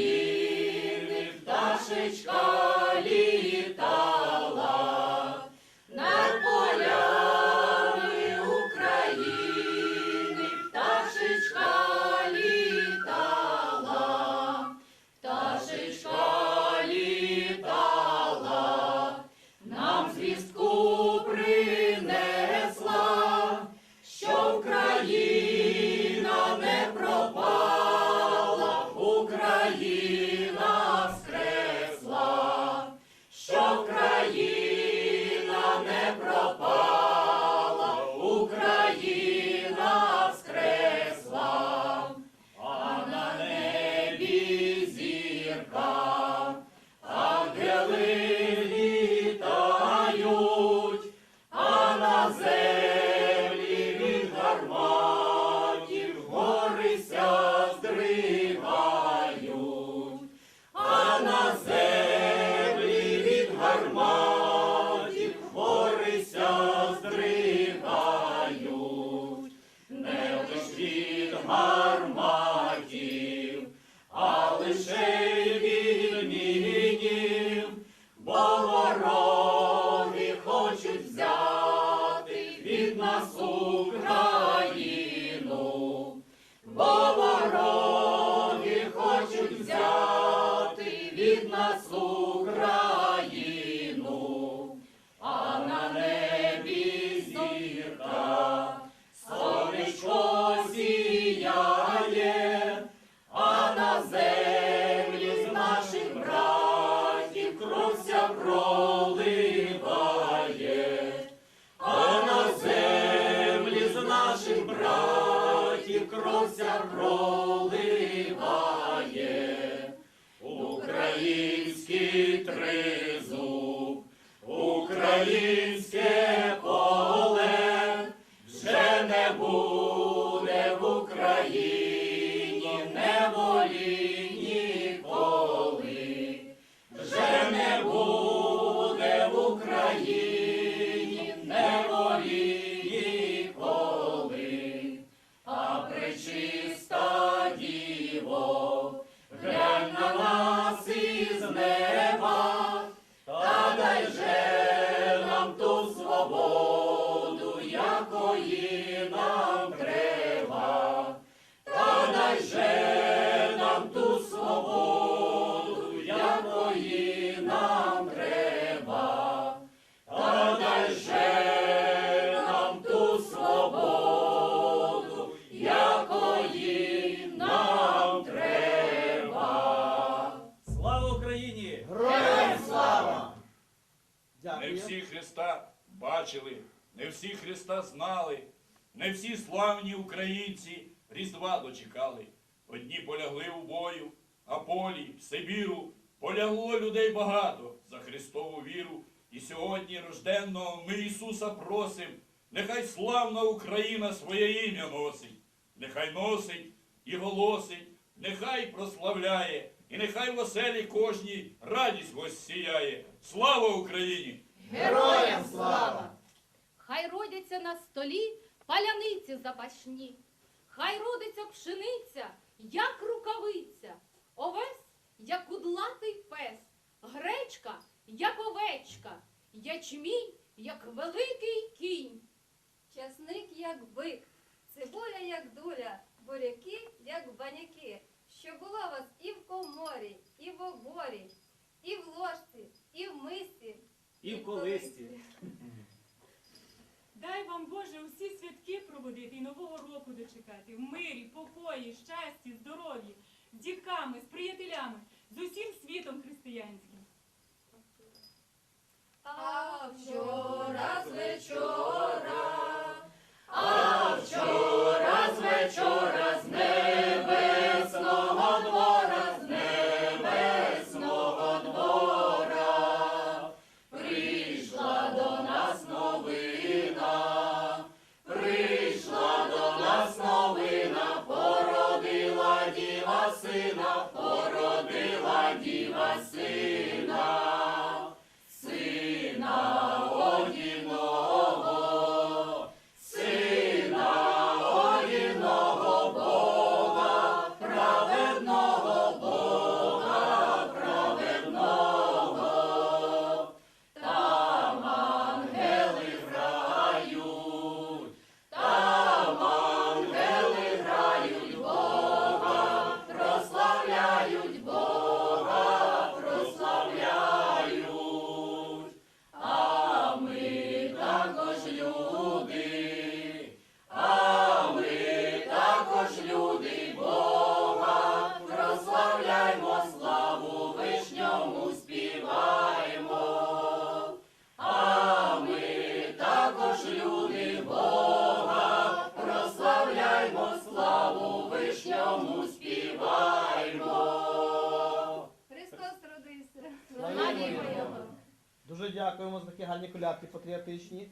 You. Україна буде в Україні неволі ніколи, вже не буде в Україні неволі ніколи, а пречиста діво, глянь на нас із неба, всі Христа бачили, не всі Христа знали, не всі славні українці Різдва дочекали. Одні полягли у бою, а полі, в Сибіру, полягло людей багато за Христову віру. І сьогодні рожденного ми Ісуса просим, нехай славна Україна своє ім'я носить, нехай носить і голосить, нехай прославляє, і нехай в оселі кожній радість воссіяє. Слава Україні! Героям слава! Хай родяться на столі паляниці запашні, хай родиться пшениця, як рукавиця, овес, як кудлатий пес, гречка, як овечка, ячмінь, як великий кінь. Часник як бик, цибуля як дуля, буряки як баняки. Що було вас і в коморі, і в оборі, і в ложці, і в мисці, І в колисті. Дай вам Боже усі святки проводити і нового року дочекати в мирі, покої, щасті, здоров'ї, з дітками, з приятелями, з усім світом християнським. А вчора з вечора, sleep. Дякуємо за такі гарні колядки патріотичні.